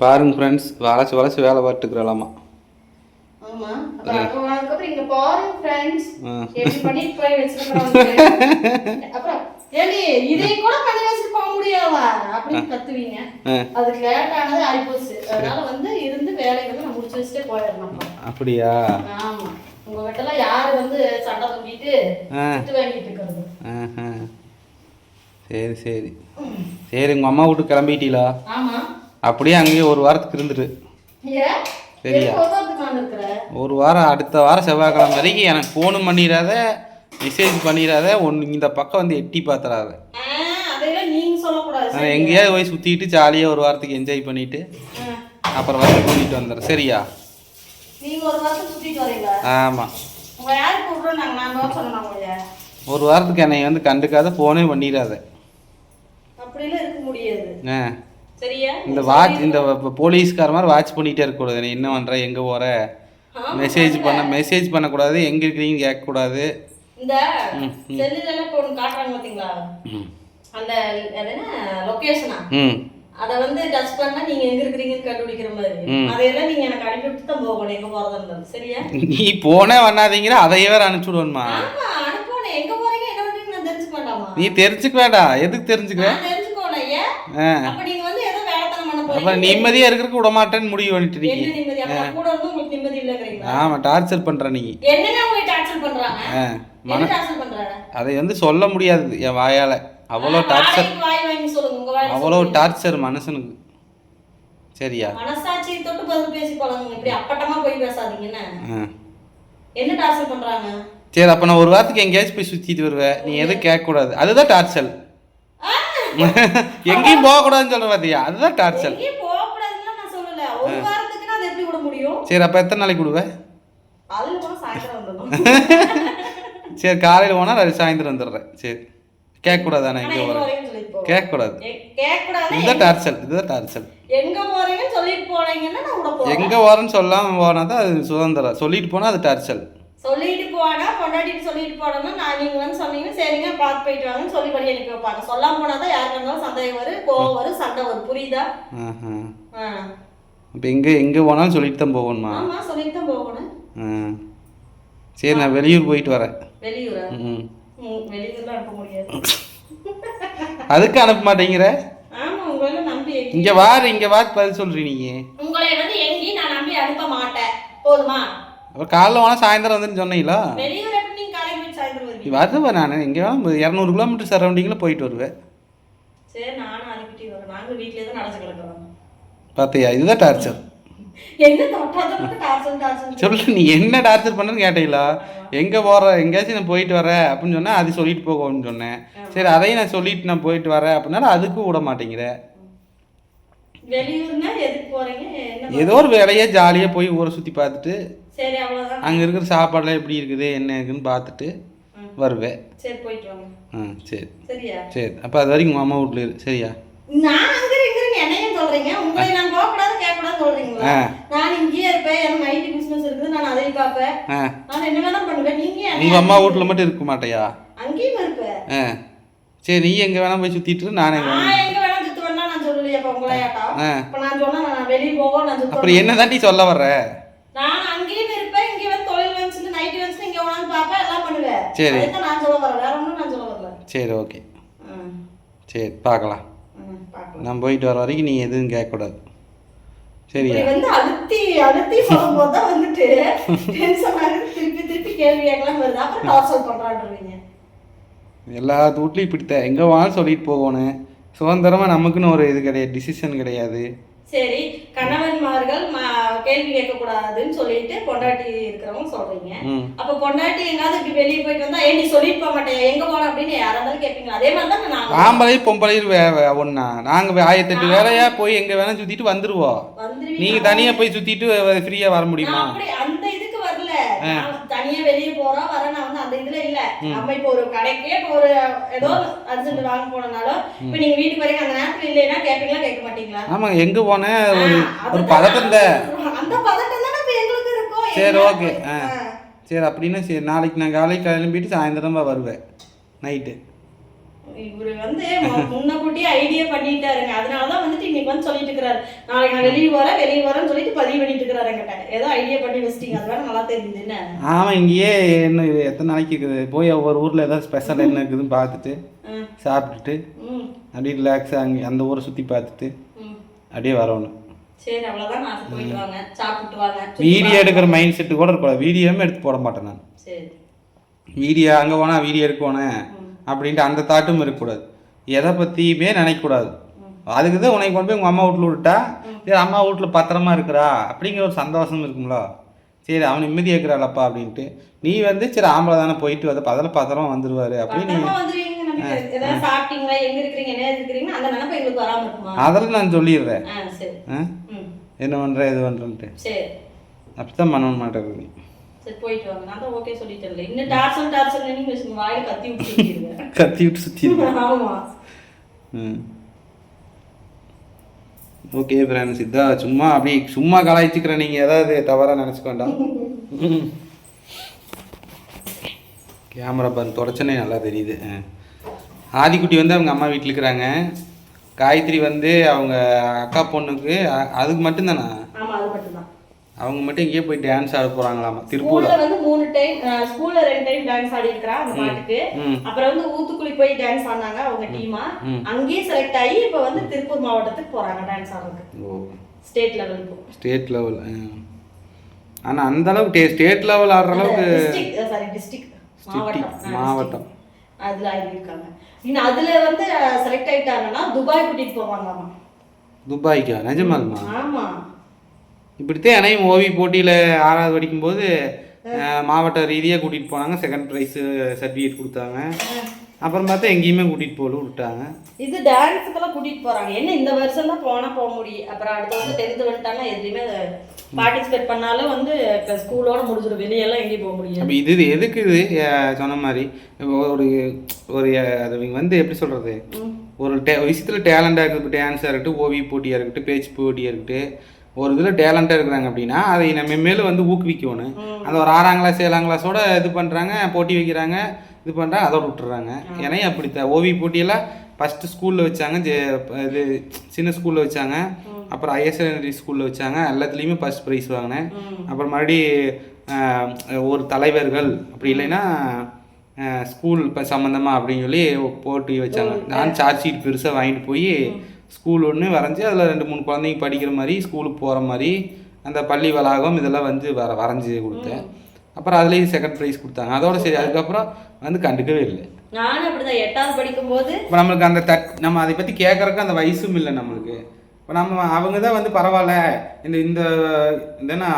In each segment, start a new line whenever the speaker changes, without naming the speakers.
பாருங்க ஃப்ரெண்ட்ஸ் வளைச்சு வளைச்சு வேலை பார்த்துக்கிறலாமா. அப்படியா?
உங்க வீட்டுல யாரு வந்து சண்டை தூக்கிட்டு வாங்கிட்டு இருக்கிறது.
சரி சரி. சரி உங்கள் அம்மா வீட்டுக்கு கிளம்பிட்டீங்களா?
ஆமா.
அப்படியே அங்கேயே ஒரு வாரத்துக்கு இருந்துரு.
ஏன்
சரியா. ஒரு வாரம் அடுத்த வாரம் செவ்வாய்க்கிழமை வரைக்கும் எனக்கு ஃபோனும் பண்ணிடாத மெசேஜ் பண்ணிடாத ஒன்று இந்த பக்கம் வந்து எட்டி பார்த்துடாத நான் எங்கேயாவது போய் சுற்றிட்டு ஜாலியாக ஒரு வாரத்துக்கு என்ஜாய் பண்ணிவிட்டு
ஆ.
அப்புறம் வந்து கூட்டிகிட்டு வந்துடுறேன். சரியா? ஆமாம் ஒரு வாரத்துக்கு என்னை வந்து கண்டுக்காத ஃபோனே பண்ணிடாத.
அப்படிலாம் இருக்க முடியாது.
ஆ. இந்த வாட்ச் இந்த போலீஸ்கார மாதிரி வாட்ச் பண்ணிகிட்டே இருக்கக்கூடாது. நீ என்ன பண்ணுற எங்கே போகிற. மெசேஜ் பண்ண மெசேஜ் பண்ணக்கூடாது. எங்கே இருக்கிறீங்கன்னு கேட்கக்கூடாது.
இந்த செல்லுல இப்போ ஒன்று காட்டுறாங்க அந்த என்ன? அத வந்து டச் பண்ணா நீங்க எங்க இருக்கிறீங்கன்னு கண்டுபிடிக்கிற மாதிரி. அதையெல்லாம் நீங்க எனக்கு அனுப்பிவிட்டு தான் போகணும். எங்க போறதா இருந்தாலும். சரியா?
நீ போனே பண்ணாதீங்கிற அதையே வேற அனுப்பிச்சு விடுவேன்மா.
அனுப்பணும் எங்க போறீங்க? என்ன பண்றீங்க நான் தெரிஞ்சுக்க வேண்டாமா?
நீ தெரிஞ்சுக்க வேண்டாம். எதுக்கு தெரிஞ்சுக்க
தெரிஞ்சுக்கோணும் ஏன் அப்ப நீங்க வந்து ஏதோ வேலைத்தனம் பண்ண
அப்ப நிம்மதியா இருக்கிறதுக்கு விட மாட்டேன்னு முடிவு பண்ணிட்டு
இல்லைங்கிறீங்களா
ஆமா டார்ச்சர் பண்ற நீ.
என்னங்க உங்களை டார்ச்சர் பண்றாங்க?
ஆ,
என்ன டார்ச்சர் பண்றாங்க?
அதை வந்து சொல்ல முடியாது என் வாயால. அவ்வளோ டார்ச்சர் அவ்வளோ டார்ச்சர் மனுஷனுக்கு. சரியா?
மனசாட்சியை தொட்டு பதில் பேசி பழகுங்க. இப்படி அப்பட்டமா போய் பேசாதீங்கன்னு
ஆ.
என்ன டார்ச்சர் பண்றாங்க?
சரி அப்ப நான் ஒரு வாரத்துக்கு எங்கேயாச்சும் போய் சுத்திட்டு வருவேன். நீ எதுவும் கேட்கக்கூடாது. அதுதான் டார்ச்சல் எங்கேயும் போகக்கூடாதுன்னு சொல்ற பாத்தியா? அதுதான் டார்ச்சல் சரி அப்ப எத்தனை நாளைக்கு விடுவேன் சரி காலையில் போனால் அது சாயந்தரம் வந்துடுறேன். சரி. கேட்கக்கூடாது ஆனால்
எங்க போங்க
கேட்கக்கூடாது. இதுதான் டார்ச்சல் இதுதான் டார்ச்சல்
எங்க போறீங்கன்னு சொல்லிட்டு போனீங்கன்னா
எங்கே சொல்லாமல் போனால் தான் அது சுதந்திரம். சொல்லிட்டு போனால் அது டார்ச்சல்
சொல்லிட்டு போனா பொண்டாட்டிட்டு சொல்லிட்டு போனோம்னா நான் நீங்க வந்து சொன்னீங்கன்னா சரிங்க பார்த்து போயிட்டு வாங்கன்னு சொல்லி படி அனுப்பி வைப்பாங்க. சொல்லாம போனாதான் யாருக்கு இருந்தாலும் சந்தேகம் வரும் கோவம் வரும் சண்டை வரும். புரியுதா.
இப்போ எங்கே எங்கே போனாலும் சொல்லிட்டு தான் போகணுமா?
ஆமா சொல்லிட்டு தான் போகணும்.
சரி நான் வெளியூர் போயிட்டு வரேன்.
வெளியூரா?
ம்
வெளியூர்லாம் அனுப்ப முடியாது.
அதுக்கு அனுப்ப மாட்டேங்கிற?
ஆமா உங்களை நம்பி
இங்கே வாரு இங்கே வார் பதில் சொல்கிறீ நீங்கள்
உங்களை வந்து எங்கேயும் நான் நம்பி அனுப்ப மாட்டேன். போதுமா?
அப்புறம் காலைல போனால் சாயந்தரம் வந்துன்னு சொன்னீங்களா? வருவேன் நான். எங்கே வேணால் இரநூறு கிலோமீட்டர் சரௌண்டிங்கில் போயிட்டு வருவேன். பார்த்தியா இதுதான் டார்ச்சர் சொல்லு நீ என்ன டார்ச்சர் பண்ணுன்னு கேட்டீங்களா? எங்கே போகிற எங்கேயாச்சும் நான் போயிட்டு வரேன் அப்படின்னு சொன்னால் அது சொல்லிட்டு போகணும்னு சொன்னேன். சரி அதையும் நான் சொல்லிட்டு நான் போயிட்டு வரேன் அப்படின்னாலும் அதுக்கும் விட மாட்டேங்கிற. ஏதோ ஒரு வேலையே ஜாலியாக போய் ஊரை சுற்றி பார்த்துட்டு
சரி
அங்கே இருக்கிற சாப்பாடுலாம் எப்படி இருக்குது என்ன இருக்குன்னு பார்த்துட்டு. வருவேன்
சரி போயிட்டு வாங்க.
ஆ சரி.
சரியா?
சரி அப்போ அது வரைக்கும் உங்கள் அம்மா வீட்டில் இரு. சரியா?
நான் அங்க என்னையும் உங்களை நான் போக கூடாது கேட்க கூடாது சொல்றீங்களா?
ஆ.
நான் இங்கேயே இருப்பேன் எனக்கு ஐடி பிசினஸ் இருக்குது நான் அதையும் பார்ப்பேன்.
ஆ.
நான் என்ன வேணா பண்ணுவேன். நீங்க ஏன்
உங்கள் அம்மா வீட்டில் மட்டும் இருக்க மாட்டேயா?
அங்கேயும் இருப்பேன்
ஆ. சரி நீ எங்கே வேணால் போய் சுற்றிட்டு நானே எங்கே வேணாம்
நான் எங்க வேணா சுத்து வேணா நான் சொல்லலையே அப்ப உங்களை ஏட்டா
ஆ.
இப்ப நான் சொன்னா நான் வெளியே போவோம் நான் சுத்த
அப்புறம் என்ன தாண்டி சொல்ல வர்ற
நான் அங்கேயும் இருப்பேன் இங்க வந்து தொழில் வந்துச்சு நைட்டு வந்துச்சு இங்க வேணாலும் பார்ப்பேன் எல்லாம் பண்ணுவேன்
சரி.
அதுதான் நான் சொல்ல வரேன் வேற ஒன்றும் நான் சொல்ல வரல.
சரி ஓகே சரி பார்க்கலாம். நான் போயிட்டு வர வரைக்கும் நீ எதுவும் கேட்கக்கூடாது. சரியா?
வந்து அழுத்தி அழுத்தி சொல்லும் போது தான் வந்துட்டு டென்ஷன் திருப்பி திருப்பி கேள்வி கேட்கலாம் வருது. அப்புறம் டார்ச்சர் பண்றான்றீங்க.
எல்லா வீட்லையும் இப்படித்தான். எங்கே வேணாலும் சொல்லிட்டு போகணும். சுதந்திரமாக நமக்குன்னு ஒரு இது கிடையாது டிசிஷன் கிடையாது.
சரி கணவன்மார்கள் கேள்வி கேட்க கூடாதுன்னு சொல்லிட்டு பொண்டாட்டி இருக்கிறவங்க சொல்றீங்க. அப்ப பொண்டாட்டி எங்காவது இப்படி வெளியே போயிட்டு வந்தா ஏ நீ சொல்லிட்டு போக மாட்டேன் எங்க போன? அப்படின்னு யாரா இருந்தாலும் கேட்பீங்க அதே மாதிரி தான்
வே வே- ஒண்ணா. நாங்கள் ஆயிரத்தெட்டு வேலையாக போய் எங்கே வேணால் சுற்றிட்டு வந்துடுவோம்
வந்துருவீங்க
நீங்கள் தனியாக போய் சுற்றிட்டு ஃப்ரீயாக வர முடியுமா
நான் அப்படி அந்த இதுக்கு வரல நான் தனியா வெளியே போறோம் வர நான் வந்து அந்த இதுல இல்ல. நம்ம இப்ப ஒரு கடைக்கே இப்ப ஒரு ஏதோ அர்ஜென்ட் வாங்க போனனாலும் இப்ப நீங்க வீட்டுக்கு வரீங்க அந்த நேரத்துல இல்லைன்னா கேட்பீங்களா கேட்க மாட்டீங்களா?
ஆமாங்க எங்கே போனேன் ஒரு பதட்டம்
அந்த பதட்டம் தானே இப்ப எங்களுக்கு இருக்கும்
சரி ஓகே. சரி அப்படின்னா சரி நாளைக்கு நான் காலைக்கு கிளம்பிட்டு சாயந்தரமா வருவேன். நைட்டு.
இவரு வந்து முன்னக்கூட்டியே ஐடியா பண்ணிட்டாருங்க. அதனாலதான் வந்துட்டு இன்னைக்கு வந்து சொல்லிட்டு இருக்கிறாரு. நாளைக்கு நான் வெளியே வரேன் வெளியே வரேன்னு சொல்லிட்டு பதிவு பண்ணிட்டு இருக்கிறாரு என்கிட்ட. ஏதோ ஐடியா பண்ணி வச்சிட்டீங்க. அது வேற நல்லா தெரியுது என்ன?
ஆமாம் இங்கேயே என்ன இது எத்தனை நாளைக்கு இருக்குது? போய் ஒவ்வொரு ஊரில் ஏதாவது ஸ்பெஷல் என்ன இருக்குதுன்னு பார்த்துட்டு சாப்பிட்டுட்டு அப்படியே ரிலாக்ஸாக அங்கே அந்த ஊரை சுற்றி பார்த்துட்டு. அப்படியே வரணும்.
சரி அவ்வளவுதான். நான் போயிட்டு வாங்க. சாப்பிட்டு வாங்க.
வீடியோ எடுக்கிற மைண்ட் செட்டு கூட இருக்கக்கூடாது. வீடியோமே எடுத்து போட மாட்டேன் நான்.
சரி.
வீடியோ அங்கே போனால் வீடியோ எடுக்கணும் அப்படின்ட்டு அந்த தாட்டும் இருக்கக்கூடாது. எதை பற்றியுமே நினைக்கக்கூடாது. அதுக்கு தான் உனக்கு கொண்டு போய் உங்கள் அம்மா வீட்டில் விட்டா சரி அம்மா வீட்டில் பத்திரமா இருக்கிறா? அப்படிங்கிற ஒரு சந்தோஷம் இருக்கும்ல? சரி அவன் நிம்மதியாக இருக்கிறாளப்பா அப்படின்ட்டு. நீ வந்து சரி ஆம்பளை தானே போயிட்டு வந்து அதில் பத்திரமா வந்துடுவார் அப்படின்னு
பத்திரமா வந்துருவீங்க நமக்கு ஏதாவது சாப்பிட்டீங்களா? எங்க இருக்கிறீங்க? என்ன இருக்கிறீங்க அந்த நினைப்பு எங்களுக்கு வராம இருக்குமா?
அதில் நான் சொல்லிடுறேன். என்ன பண்ணுற இது பண்ணுறேன்ட்டு
சரி.
அப்படி தான் பண்ண மாட்டேங்குது
சரி போயிட்டு வாங்க. நான் தான் ஓகே சொல்லிட்டேன்ல இன்னும் டார்சல் டார்சல் நீங்க வச்சுங்க வாயில கத்தி விட்டுருக்கீங்க
கத்தி விட்டு சுற்றி
ஆமா.
ம். ஓகே ஃப்ரெண்ட்ஸ் இதான் சும்மா அப்படி சும்மா கலாய்ச்சிக்கிறேன் நீங்கள் ஏதாவது தவறாக நினச்சிக்க வேண்டாம். கேமரா பாருங்க தொடச்சனே நல்லா தெரியுது. ஆதிக்குட்டி வந்து அவங்க அம்மா வீட்டில் இருக்கிறாங்க. காயத்ரி வந்து அவங்க அக்கா பொண்ணுக்கு அதுக்கு மட்டும்தானா
ஆமா அது மட்டும் தான்
அவங்க மட்டும் இங்கேயே போய் டான்ஸ் ஆட போகிறாங்களாமா திருப்பூர்
ஸ்கூல்ல வந்து மூணு டைம் ஸ்கூல்ல ரெண்டு டைம் டான்ஸ் ஆடி இருக்கா அந்த பாட்டுக்கு. அப்புறம் வந்து ஊத்துக்குளி போய் டான்ஸ் ஆடினாங்க அவங்க டீமா. அங்கேயே செலக்ட் ஆகி இப்ப வந்து திருப்பூர் மாவட்டத்துக்கு போறாங்க டான்ஸ் ஆடுறதுக்கு. ஸ்டேட் லெவலுக்கு
ஸ்டேட் லெவல் ஆனால் அந்த அளவுக்கு ஸ்டேட் லெவல் ஆடுற அளவுக்கு
சாரி டிஸ்ட்ரிக்ட் மாவட்டம்
மாவட்டம்.
அதுல ஆகியிருக்காங்க. இன்னும் அதுல வந்து செலக்ட் ஆயிட்டாங்கன்னா துபாய் கூட்டிட்டு போவாங்களாமா.
துபாய்க்கா? நிஜமாலுமா?
ஆமா.
இப்படித்தான் என்னையும் ஓவி போட்டியில் ஆறாவது படிக்கும்போது மாவட்ட ரீதியாக கூட்டிகிட்டு போனாங்க. செகண்ட் ப்ரைஸு சர்டிஃபிகேட் கொடுத்தாங்க. அப்புறம் பார்த்தா எங்கேயுமே கூட்டிகிட்டு போகல விட்டாங்க
இது டான்ஸுக்கெல்லாம் கூட்டிட்டு போறாங்க. என்ன இந்த வருஷம் தான் போனா போக முடியும் அப்புறம் அடுத்த வருஷம் டென்த் வந்துட்டாங்கன்னா எதுலையுமே பார்ட்டிசிபேட் பண்ணாலும் வந்து ஸ்கூலோட முடிஞ்சிடும். வெளியெல்லாம் எங்கேயும் போக முடியாது.
அப்போ இது எதுக்கு இது? சொன்ன மாதிரி இப்போ ஒரு ஒரு அது வந்து எப்படி சொல்கிறது. ஒரு டே விஷயத்தில் டேலண்டாக இருக்குது டான்ஸாக இருக்கட்டும் ஓவிய போட்டியாக இருக்கட்டும் பேச்சு போட்டியாக இருக்கட்டும் ஒரு இதில் டேலண்டாக இருக்கிறாங்க அப்படின்னா அதை நம்ம மேலும் வந்து ஊக்குவிக்கணும். அந்த ஒரு ஆறாம் கிளாஸ் ஏழாம் கிளாஸோட இது பண்ணுறாங்க போட்டி வைக்கிறாங்க இது பண்ணுறாங்க அதோட விட்டுறாங்க. ஏன்னா அப்படித்தான். ஓவிய போட்டியெல்லாம் ஃபஸ்ட்டு ஸ்கூலில் வச்சாங்க ஜெ- இது சின்ன ஸ்கூலில் வச்சாங்க. அப்புறம் ஹையர் செகண்டரி ஸ்கூலில் வச்சாங்க. எல்லாத்துலேயுமே ஃபஸ்ட் ப்ரைஸ் வாங்கினேன். அப்புறம் மறுபடி ஆஹ், ஒரு தலைவர்கள் அப்படி இல்லைன்னா ஸ்கூல் இப்போ சம்மந்தமாக அப்படின்னு சொல்லி போட்டி வச்சாங்க. நான் சார்ஜ் ஷீட் பெருசாக வாங்கிட்டு போய் ஸ்கூல் ஒன்று வரைஞ்சி அதில் ரெண்டு மூணு குழந்தைங்க படிக்கிற மாதிரி ஸ்கூலுக்கு போகிற மாதிரி அந்த பள்ளி வளாகம் இதெல்லாம் வந்து வர வரைஞ்சி கொடுத்தேன். அப்புறம் அதுலேயும் செகண்ட் ப்ரைஸ் கொடுத்தாங்க. அதோட சரி அதுக்கப்புறம் வந்து கண்டுக்கவே இல்லை.
நானும் அப்படிதான் எட்டாவது படிக்கும்போது
இப்போ நம்மளுக்கு அந்த தட் நம்ம அதை பற்றி கேட்குறக்கு அந்த வயசும் இல்லை நம்மளுக்கு. இப்போ நம்ம அவங்க தான் வந்து பரவாயில்ல இந்த இந்த இதனா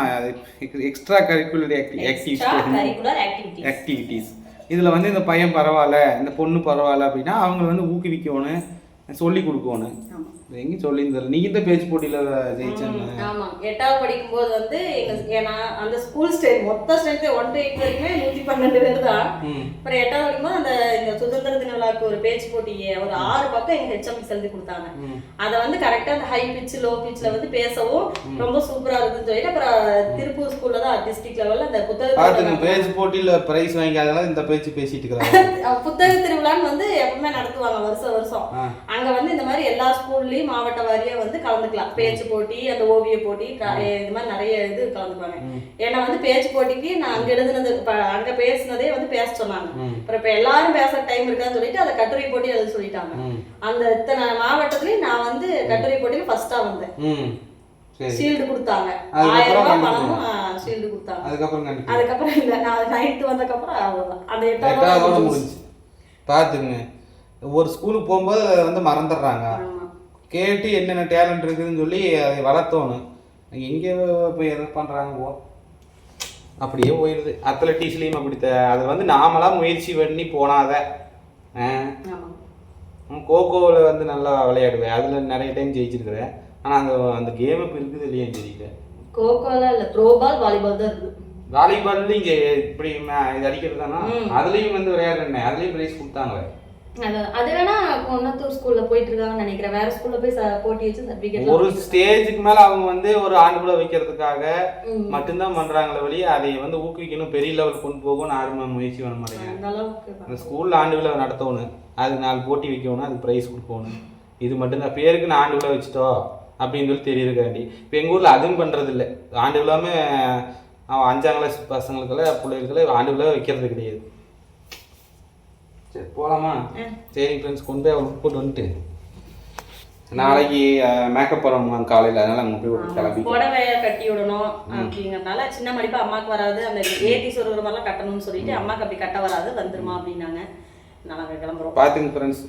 extra curricular activity
curricular activity
activities இதில் வந்து இந்த பையன் பரவாயில்ல இந்த பொண்ணு பரவாயில்ல அப்படின்னா அவங்கள வந்து ஊக்குவிக்கணும். சொல்லி கொடுக்கணும்
ஆமா
எங்கேயும் சொல்லி தரல நீ இந்த பேச்சு போட்டியில் ஜெயிச்சேன்னு.
ஆமா. எட்டாவது படிக்கும்போது வந்து எங்க ஏன்னா அந்த ஸ்கூல் ஸ்டேட் மொத்த ஸ்ட்ரென்த் ஒன் டு எயிட் வரைக்குமே நூத்தி பன்னெண்டு பேர் தான். அப்புறம் எட்டாவது படிக்கும்போது அந்த இந்த சுதந்திர தின ஒரு பேச்சு போட்டி ஒரு ஆறு பக்கம் எங்க ஹெச்எம் எழுதி கொடுத்தாங்க. அதை வந்து கரெக்டா அந்த ஹை பிச் லோ பிச்ல வந்து பேசவும் ரொம்ப சூப்பரா இருக்குன்னு சொல்லிட்டு அப்புறம் திருப்பூர் ஸ்கூல்ல தான் டிஸ்ட்ரிக்ட் லெவல்ல அந்த புத்தக
பேச்சு போட்டியில் ப்ரைஸ் வாங்கிக்காதனால இந்த பேச்சு பேசிட்டு இருக்கிறாங்க.
புத்தக திருவிழான்னு வந்து எப்பவுமே நடத்துவாங்க வருஷம் வருஷம். அங்க வந்து இந்த மாதிரி எல்லா ஸ்கூல்லயும் மாவட்ட வாரியா வந்து கலந்துக்கலாம். பேச்சு போட்டி அந்த ஓவிய போட்டி இது மாதிரி நிறைய இது கலந்துப்பாங்க. ஏன்னா வந்து பேச்சு போட்டிக்கு நான் அங்க எழுதுனது அங்க பேசுனதே வந்து பேச சொன்னாங்க. அப்புறம் இப்ப எல்லாரும் பேசுற டைம் இருக்கான்னு சொல்லிட்டு அதை கட்டுரை போட்டி எழுத சொல்லிட்டாங்க. அந்த இத்தனை மாவட்டத்துலயும் நான் வந்து கட்டுரை போட்டியில ஃபர்ஸ்டா வந்தேன். ஷீல்டு கொடுத்தாங்க. ஆயிரம் ரூபாய். பணமும் ஷீல்டு கொடுத்தாங்க.
அதுக்கப்புறம்
அதுக்கப்புறம் இல்ல நான் நைன்த் வந்ததுக்கப்புறம் அந்த எட்டாவது
பார்த்துங்க ஒரு ஸ்கூலுக்கு போகும்போது வந்து மறந்துடுறாங்க. கேட்டு என்னென்ன டேலண்ட் இருக்குதுன்னு சொல்லி அதை வளர்த்தோணும் எங்கே போய் எது பண்ணுறாங்க அப்படியே போயிடுது அத்லட்டிக்ஸ்லேயும் அப்படி அது வந்து நாமளாக முயற்சி பண்ணி போனாத. கோகோவில் வந்து நல்லா விளையாடுவேன். அதில் நிறைய டைம் ஜெயிச்சிருக்கிறேன். ஆனால் அந்த அந்த கேம் இப்போ இருக்குது இல்லையான்னு தெரியல.
கோகோல இல்ல த்ரோ பால் வாலிபால் தான் இருக்கு.
வாலிபால்லையும் இங்கே இப்படி இது அடிக்கிறது தானா. அதுலேயும் வந்து விளையாடுறேன் அதுலேயும் ப்ரைஸ் கொடுத்தாங்களே.
அது அது வேணா கொன்னத்தூர் ஸ்கூல்ல போயிட்டு இருக்காங்கன்னு நினைக்கிறேன். வேற ஸ்கூல்ல போய் போட்டி வச்சு சர்டிபிகேட்
ஒரு ஸ்டேஜுக்கு மேல அவங்க வந்து ஒரு ஆண்டுக்குள்ள வைக்கிறதுக்காக மட்டும்தான் பண்றாங்களே வழி அதை வந்து ஊக்குவிக்கணும். பெரிய லெவல் கொண்டு போகணும்னு யாரும் முயற்சி பண்ண மாட்டேங்க.
அந்த
ஸ்கூல்ல ஆண்டு விழா நடத்தணும். அது நாலு போட்டி வைக்கணும் அதுக்கு ப்ரைஸ் கொடுக்கணும். இது மட்டும்தான். பேருக்கு நான் ஆண்டு விழா வச்சுட்டோம் அப்படின்னு சொல்லி தெரியுதுக்காண்டி இப்போ எங்கள் ஊரில் அதுவும் பண்ணுறது இல்லை ஆண்டு விழாமே அவன் அஞ்சாம் கிளாஸ் பசங்களுக்கெல்லாம் பிள்ளைகளுக்கெல்லாம் ஆண்டு விழா வைக்கிறது கிடையாது. சரி போகலாமா சரி ஃப்ரெண்ட்ஸ் கொண்டு போய் அவளுக்கு போட்டு வந்துட்டு. நாளைக்கு மேக்கப் பண்ணணும் காலையில் அதனால அங்கே போய் கிளம்பி
புடவைய கட்டி விடணும் அப்படிங்கறதுனால சின்ன மடிப்பு அம்மாக்கு வராது. அந்த ஏத்தி சொருகிற மாதிரிலாம் கட்டணும்னு சொல்லிட்டு அம்மாக்கு அப்படி கட்ட வராது வந்துருமா அப்படின்னாங்க. நாங்கள் கிளம்புறோம்.
பார்த்துங்க ஃப்ரெண்ட்ஸ்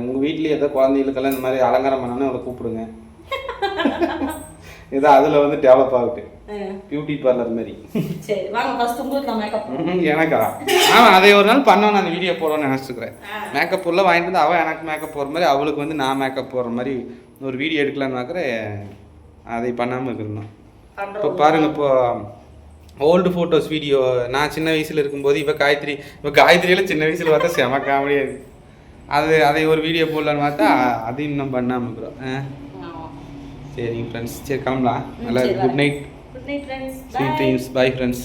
உங்கள் வீட்லேயே ஏதோ குழந்தைகளுக்கெல்லாம் இந்த மாதிரி அலங்காரம் பண்ணணும்னு அவளை கூப்பிடுங்க. ஏதோ அதில் வந்து டெவலப்
அஹ்
பியூட்டி பார்லர் மாதிரி.
சரி வாங்க ஃபர்ஸ்ட் உங்களுக்கு நான் மேக்கப்
எனக்கா? ஆமாம் அதை ஒரு நாள் பண்ணணும் அந்த வீடியோ போடணும்னு நினச்சிருக்கிறேன் மேக்கப் பொருளாக வாங்கிட்டு வந்து அவள் எனக்கு மேக்கப் போடுற மாதிரி அவளுக்கு வந்து நான் மேக்கப் போடுற மாதிரி ஒரு வீடியோ எடுக்கலான்னு பார்க்குறேன். அதை பண்ணாமல் இருக்கிறோம் இப்போ பாருங்க இப்போ ஓல்டு ஃபோட்டோஸ் வீடியோ நான் சின்ன வயசில் இருக்கும்போது இப்போ காயத்ரி இப்போ காயத்ரியில் சின்ன வயசில் பார்த்தா செம காமெடியாக இருக்கு அது அதை ஒரு வீடியோ போடலான்னு பார்த்தா அதையும் இன்னும் பண்ணாமல் இருக்கிறோம். ஆ. சரிங்க ஃப்ரெண்ட்ஸ் சரி கிளம்பலாம். நல்லா good night
good night friends
sweet dreams bye friends